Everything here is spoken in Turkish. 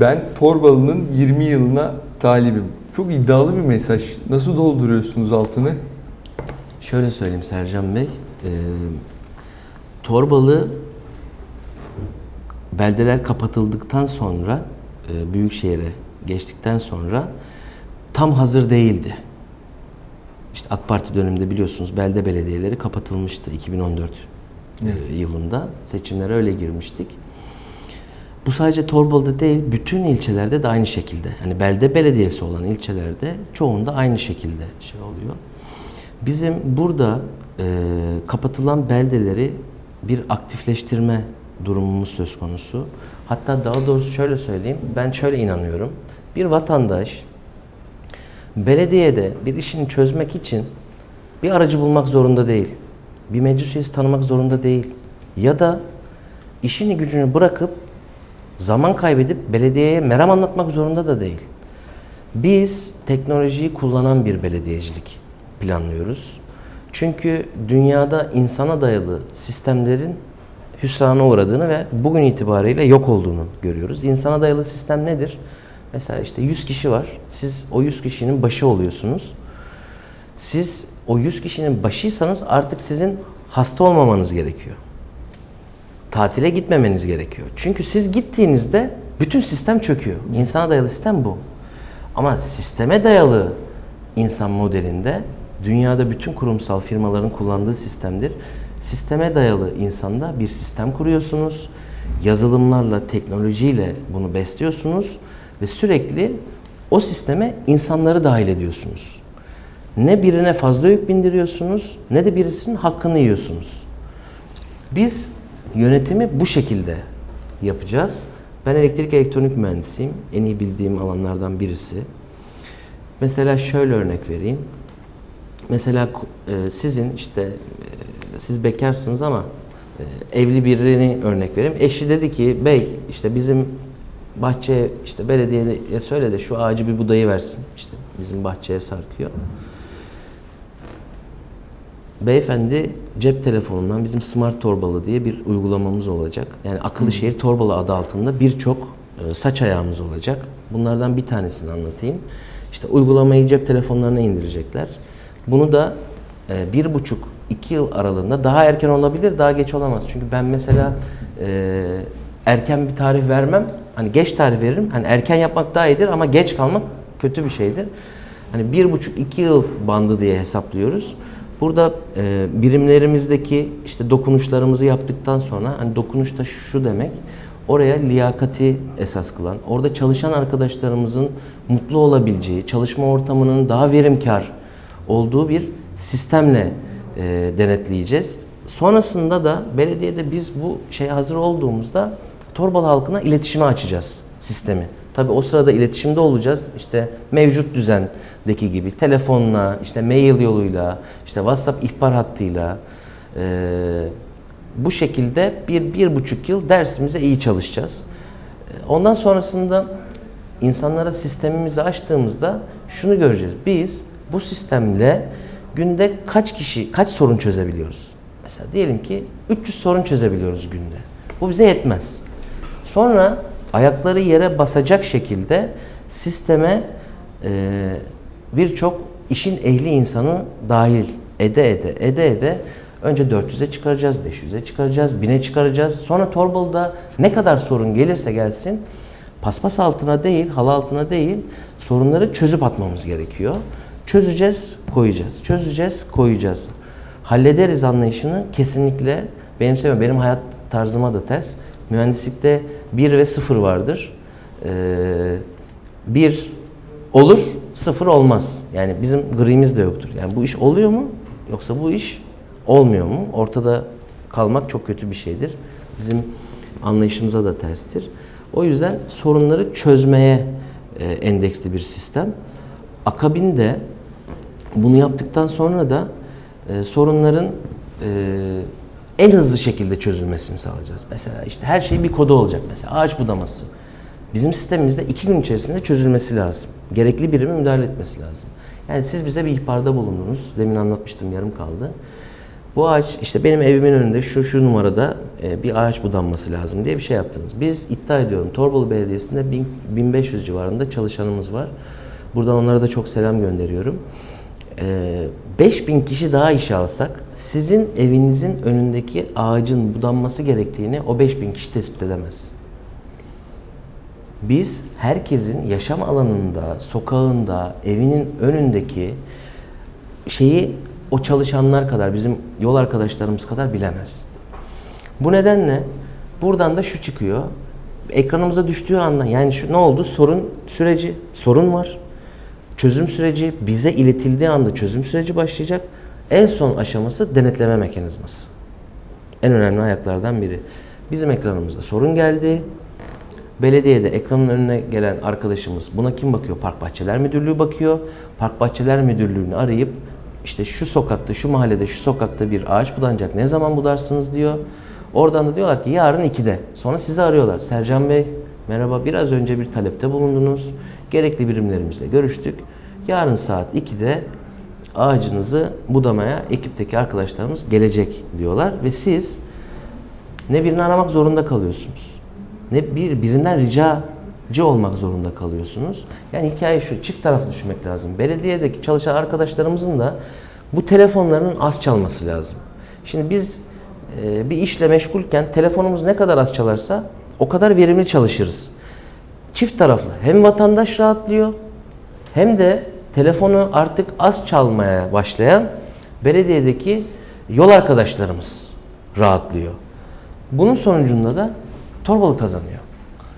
Ben Torbalı'nın 20 yılına talibim. Çok iddialı bir mesaj. Nasıl dolduruyorsunuz altını? Şöyle söyleyeyim Sercan Bey. E, Torbalı beldeler kapatıldıktan sonra e, Büyükşehir'e geçtikten sonra tam hazır değildi. İşte AK Parti döneminde biliyorsunuz belde belediyeleri kapatılmıştı 2014 e, yılında. Seçimlere öyle girmiştik. Bu sadece Torbalı'da değil, bütün ilçelerde de aynı şekilde. Hani belde belediyesi olan ilçelerde çoğunda aynı şekilde şey oluyor. Bizim burada e, kapatılan beldeleri bir aktifleştirme durumumuz söz konusu. Hatta daha doğrusu şöyle söyleyeyim, ben şöyle inanıyorum. Bir vatandaş belediyede bir işini çözmek için bir aracı bulmak zorunda değil. Bir meclis üyesi tanımak zorunda değil. Ya da işini gücünü bırakıp zaman kaybedip belediyeye meram anlatmak zorunda da değil. Biz teknolojiyi kullanan bir belediyecilik planlıyoruz. Çünkü dünyada insana dayalı sistemlerin hüsrana uğradığını ve bugün itibariyle yok olduğunu görüyoruz. İnsana dayalı sistem nedir? Mesela işte 100 kişi var. Siz o 100 kişinin başı oluyorsunuz. Siz o 100 kişinin başıysanız artık sizin hasta olmamanız gerekiyor. Tatile gitmemeniz gerekiyor. Çünkü siz gittiğinizde bütün sistem çöküyor. İnsana dayalı sistem bu. Ama sisteme dayalı insan modelinde dünyada bütün kurumsal firmaların kullandığı sistemdir. Sisteme dayalı insanda bir sistem kuruyorsunuz. Yazılımlarla, teknolojiyle bunu besliyorsunuz ve sürekli o sisteme insanları dahil ediyorsunuz. Ne birine fazla yük bindiriyorsunuz ne de birisinin hakkını yiyorsunuz. Biz yönetimi bu şekilde yapacağız. Ben elektrik elektronik mühendisiyim. En iyi bildiğim alanlardan birisi. Mesela şöyle örnek vereyim. Mesela e, sizin işte e, siz bekarsınız ama e, evli birini örnek vereyim. Eşi dedi ki bey işte bizim bahçeye işte belediyeye söyle de şu ağacı bir budayı versin. İşte bizim bahçeye sarkıyor. Beyefendi cep telefonundan bizim Smart Torbalı diye bir uygulamamız olacak. Yani Akıllı Şehir Torbalı adı altında birçok e, saç ayağımız olacak. Bunlardan bir tanesini anlatayım. İşte uygulamayı cep telefonlarına indirecekler. Bunu da e, bir buçuk iki yıl aralığında daha erken olabilir, daha geç olamaz. Çünkü ben mesela e, erken bir tarih vermem. Hani geç tarih veririm. Hani erken yapmak daha iyidir ama geç kalmak kötü bir şeydir. Hani bir buçuk iki yıl bandı diye hesaplıyoruz. Burada e, birimlerimizdeki işte dokunuşlarımızı yaptıktan sonra hani dokunuş da şu demek oraya liyakati esas kılan, orada çalışan arkadaşlarımızın mutlu olabileceği, çalışma ortamının daha verimkar olduğu bir sistemle e, denetleyeceğiz. Sonrasında da belediyede biz bu şey hazır olduğumuzda Torbalı halkına iletişime açacağız sistemi. Tabii o sırada iletişimde olacağız. İşte mevcut düzendeki gibi telefonla, işte mail yoluyla, işte WhatsApp ihbar hattıyla e, bu şekilde bir, bir buçuk yıl dersimize iyi çalışacağız. Ondan sonrasında insanlara sistemimizi açtığımızda şunu göreceğiz. Biz bu sistemle günde kaç kişi, kaç sorun çözebiliyoruz? Mesela diyelim ki 300 sorun çözebiliyoruz günde. Bu bize yetmez. Sonra ayakları yere basacak şekilde sisteme e, birçok işin ehli insanı dahil ede ede ede ede önce 400'e çıkaracağız, 500'e çıkaracağız, 1000'e çıkaracağız. Sonra Torbalı'da ne kadar sorun gelirse gelsin paspas altına değil, halı altına değil sorunları çözüp atmamız gerekiyor. Çözeceğiz, koyacağız. Çözeceğiz, koyacağız. Hallederiz anlayışını kesinlikle benimsemiyorum. Benim hayat tarzıma da ters. Mühendislikte 1 ve 0 vardır. 1 olur, 0 olmaz. Yani bizim grimiz de yoktur. Yani bu iş oluyor mu? Yoksa bu iş olmuyor mu? Ortada kalmak çok kötü bir şeydir. Bizim anlayışımıza da terstir. O yüzden sorunları çözmeye e, endeksli bir sistem. Akabinde bunu yaptıktan sonra da e, sorunların e, en hızlı şekilde çözülmesini sağlayacağız. Mesela işte her şey bir kodu olacak. Mesela ağaç budaması. Bizim sistemimizde iki gün içerisinde çözülmesi lazım. Gerekli birimi müdahale etmesi lazım. Yani siz bize bir ihbarda bulundunuz. Demin anlatmıştım yarım kaldı. Bu ağaç işte benim evimin önünde şu şu numarada e, bir ağaç budanması lazım diye bir şey yaptınız. Biz iddia ediyorum Torbalı Belediyesi'nde bin- 1500 civarında çalışanımız var. Buradan onlara da çok selam gönderiyorum. Ee, 5000 kişi daha işe alsak sizin evinizin önündeki ağacın budanması gerektiğini o 5000 kişi tespit edemez. Biz herkesin yaşam alanında, sokağında, evinin önündeki şeyi o çalışanlar kadar, bizim yol arkadaşlarımız kadar bilemez. Bu nedenle buradan da şu çıkıyor. Ekranımıza düştüğü anda yani şu ne oldu? Sorun süreci, sorun var. Çözüm süreci bize iletildiği anda çözüm süreci başlayacak. En son aşaması denetleme mekanizması. En önemli ayaklardan biri. Bizim ekranımızda sorun geldi. Belediyede ekranın önüne gelen arkadaşımız buna kim bakıyor? Park Bahçeler Müdürlüğü bakıyor. Park Bahçeler Müdürlüğü'nü arayıp işte şu sokakta, şu mahallede, şu sokakta bir ağaç budanacak. Ne zaman budarsınız diyor. Oradan da diyorlar ki yarın 2'de. Sonra sizi arıyorlar. Sercan Bey merhaba biraz önce bir talepte bulundunuz. Gerekli birimlerimizle görüştük. Yarın saat 2'de ağacınızı budamaya ekipteki arkadaşlarımız gelecek diyorlar ve siz ne birini aramak zorunda kalıyorsunuz. Ne bir birinden ricacı olmak zorunda kalıyorsunuz. Yani hikaye şu, çift taraflı düşünmek lazım. Belediyedeki çalışan arkadaşlarımızın da bu telefonlarının az çalması lazım. Şimdi biz e, bir işle meşgulken telefonumuz ne kadar az çalarsa o kadar verimli çalışırız. Çift taraflı. Hem vatandaş rahatlıyor hem de telefonu artık az çalmaya başlayan belediyedeki yol arkadaşlarımız rahatlıyor. Bunun sonucunda da Torbalı kazanıyor.